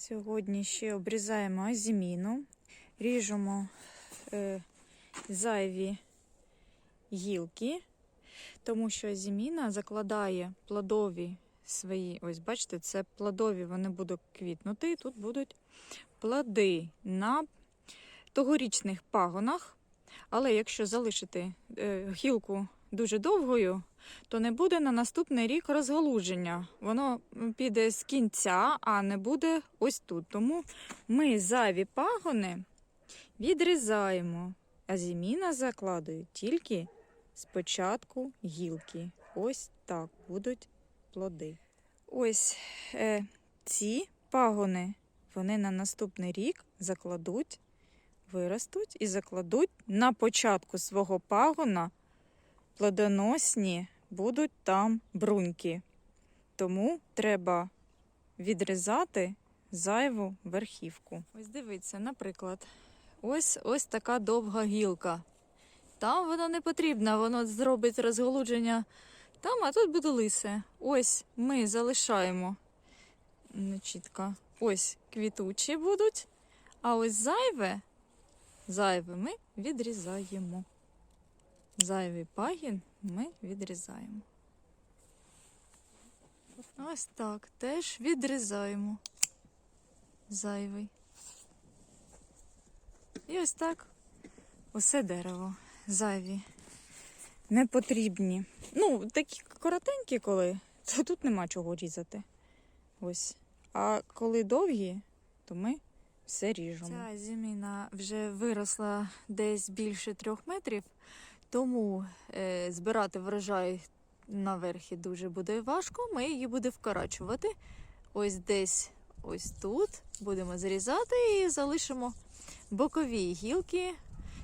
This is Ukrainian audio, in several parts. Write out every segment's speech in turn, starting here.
Сьогодні ще обрізаємо азіміну, ріжемо е, зайві гілки, тому що азіміна закладає плодові свої. Ось, бачите, це плодові, вони будуть квітнути, і тут будуть плоди на тогорічних пагонах. Але якщо залишити е, гілку дуже довгою, то не буде на наступний рік розгалуження. Воно піде з кінця, а не буде ось тут. Тому ми зайві пагони відрізаємо, а зіміна закладує тільки з початку гілки. Ось так будуть плоди. Ось е, ці пагони вони на наступний рік закладуть, виростуть і закладуть на початку свого пагона плодоносні будуть там бруньки. Тому треба відрізати зайву верхівку. Ось дивіться, наприклад, ось ось така довга гілка. Там вона не потрібна, воно зробить розголудження там, а тут буде лисе. Ось ми залишаємо не чітко. Ось квітучі будуть, а ось зайве, зайве ми відрізаємо. Зайвий пагін ми відрізаємо. Ось так, теж відрізаємо зайвий. І ось так усе дерево зайві. Не потрібні. Ну, такі коротенькі, коли, то тут нема чого різати. Ось. А коли довгі, то ми все ріжемо. Ця зіміна вже виросла десь більше трьох метрів, тому е, збирати врожай наверхі дуже буде важко. Ми її будемо вкорачувати. Ось десь ось тут будемо зрізати і залишимо бокові гілки,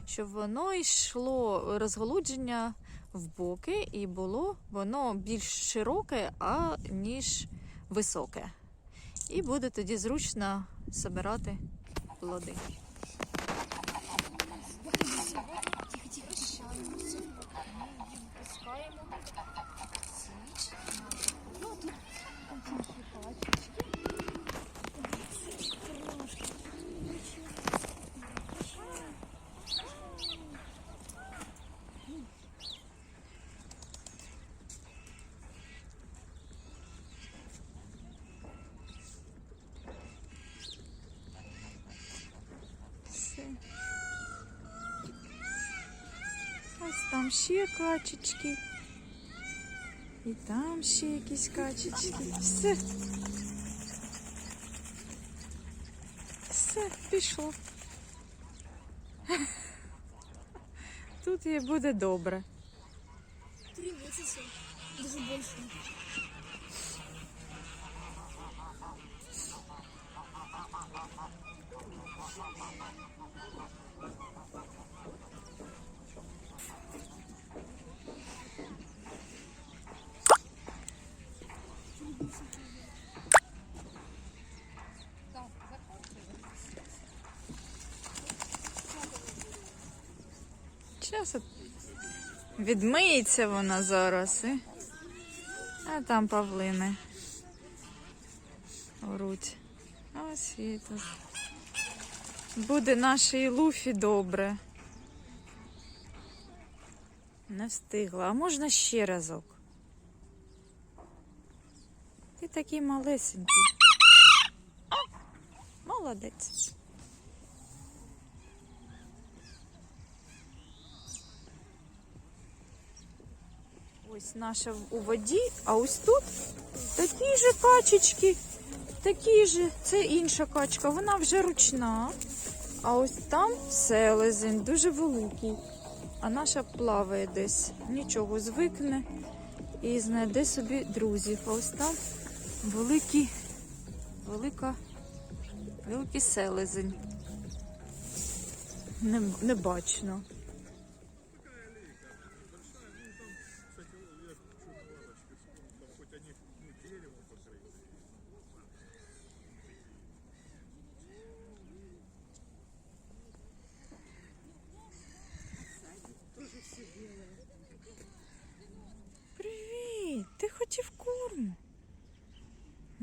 щоб воно йшло розголудження в боки і було воно більш широке, а ніж високе. І буде тоді зручно збирати плоди. там ще качечки. І там ще якісь качечки. Все. Все, пішло. Тут їй буде добре. Три месяца, даже больше. Зараз відмиється вона зараз. І... А там павлини. Оруть. Ось і тут. Буде нашій луфі добре. Не встигла. А можна ще разок? Ти такий малесенький. Молодець. Ось наша у воді, а ось тут такі же качечки, такі же, це інша качка, вона вже ручна. А ось там селезень, дуже великий. А наша плаває десь, нічого звикне і знайде собі друзів. А ось там великий, велика, великий селезень. Не, не бачно.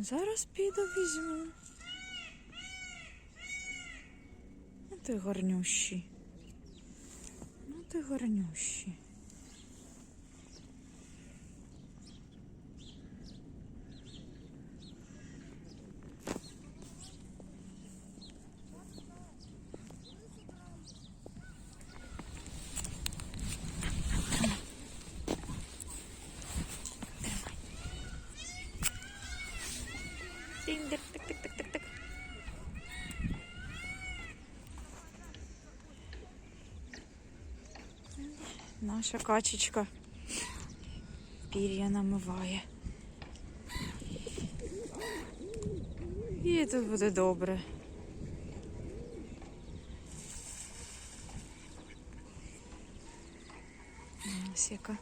Зараз піду візьму. Ну ти гарнющий. Ну ти гарнющий. Наша качечка пір'я намиває. І тут буде добре. Ось яка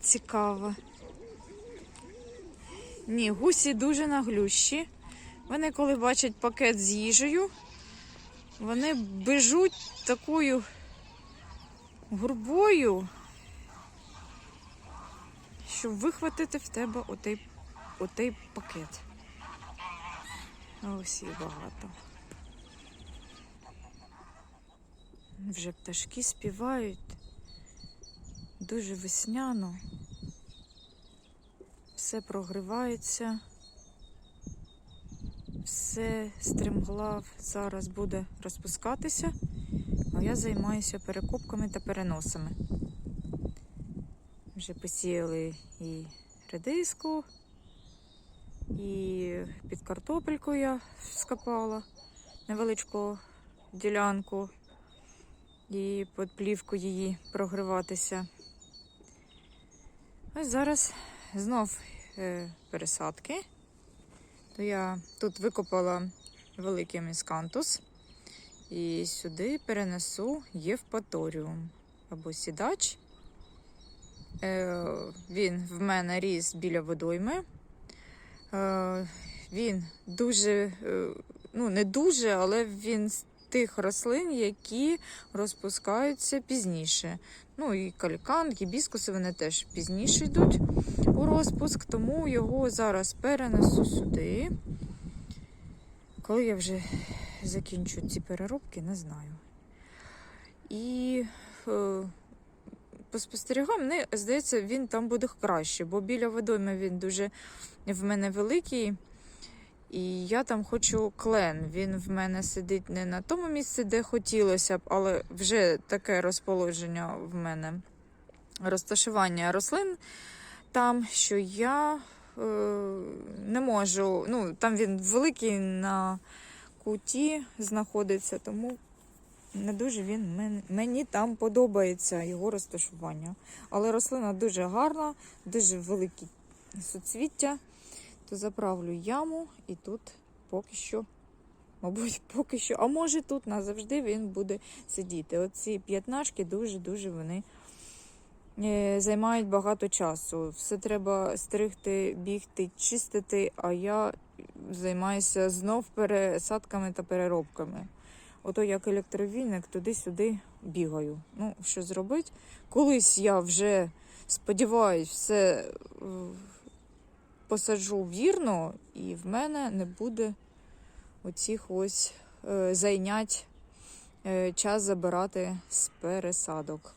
цікава. Ні, гусі дуже наглющі. Вони, коли бачать пакет з їжею, вони бежуть такою гурбою, щоб вихватити в тебе отей, отей пакет. Ось і багато. Вже пташки співають дуже весняно. Все прогрівається. Все стремглав зараз буде розпускатися, а я займаюся перекопками та переносами. Вже посіяли і редиску, і під картопельку я скопала невеличку ділянку і під плівку її прогріватися. Ось зараз знов е, пересадки. То я тут викопала великий міскантус і сюди перенесу Євпаторіум або сідач. Е, він в мене ріс біля водойми. Е, він дуже, е, ну не дуже, але він з тих рослин, які розпускаються пізніше. Ну і калікан, гібіскуси вони теж пізніше йдуть у розпуск, тому його зараз перенесу сюди. Коли я вже закінчу ці переробки, не знаю. І е, поспостерігаю, мені здається, він там буде краще, бо біля водойми він дуже в мене великий. І я там хочу клен. Він в мене сидить не на тому місці, де хотілося б, але вже таке розположення в мене розташування рослин там, що я е, не можу. Ну, там він великий на куті знаходиться, тому не дуже він мені там подобається його розташування. Але рослина дуже гарна, дуже великі суцвіття. То заправлю яму і тут поки що, мабуть, поки що, а може тут назавжди він буде сидіти. Оці п'ятнашки дуже-дуже вони е, займають багато часу. Все треба стригти, бігти, чистити, а я займаюся знов пересадками та переробками. Ото як електровійник туди-сюди бігаю. Ну, що зробити? Колись я вже сподіваюсь, все е, посаджу вірно, і в мене не буде оцих ось е, зайнять е, час забирати з пересадок.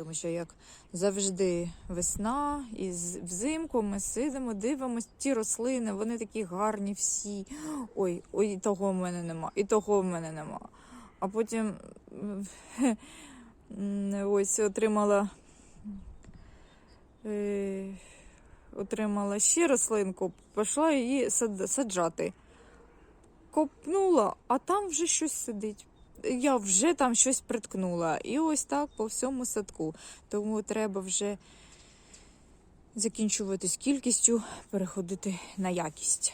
Тому що, як завжди, весна, і взимку ми сидимо, дивимося ті рослини, вони такі гарні всі. Ой, ой, і того в мене нема, і того в мене нема. А потім ось отримала. Е, отримала ще рослинку, пішла її сад- саджати. Копнула, а там вже щось сидить. Я вже там щось приткнула. І ось так по всьому садку. Тому треба вже закінчувати з кількістю, переходити на якість.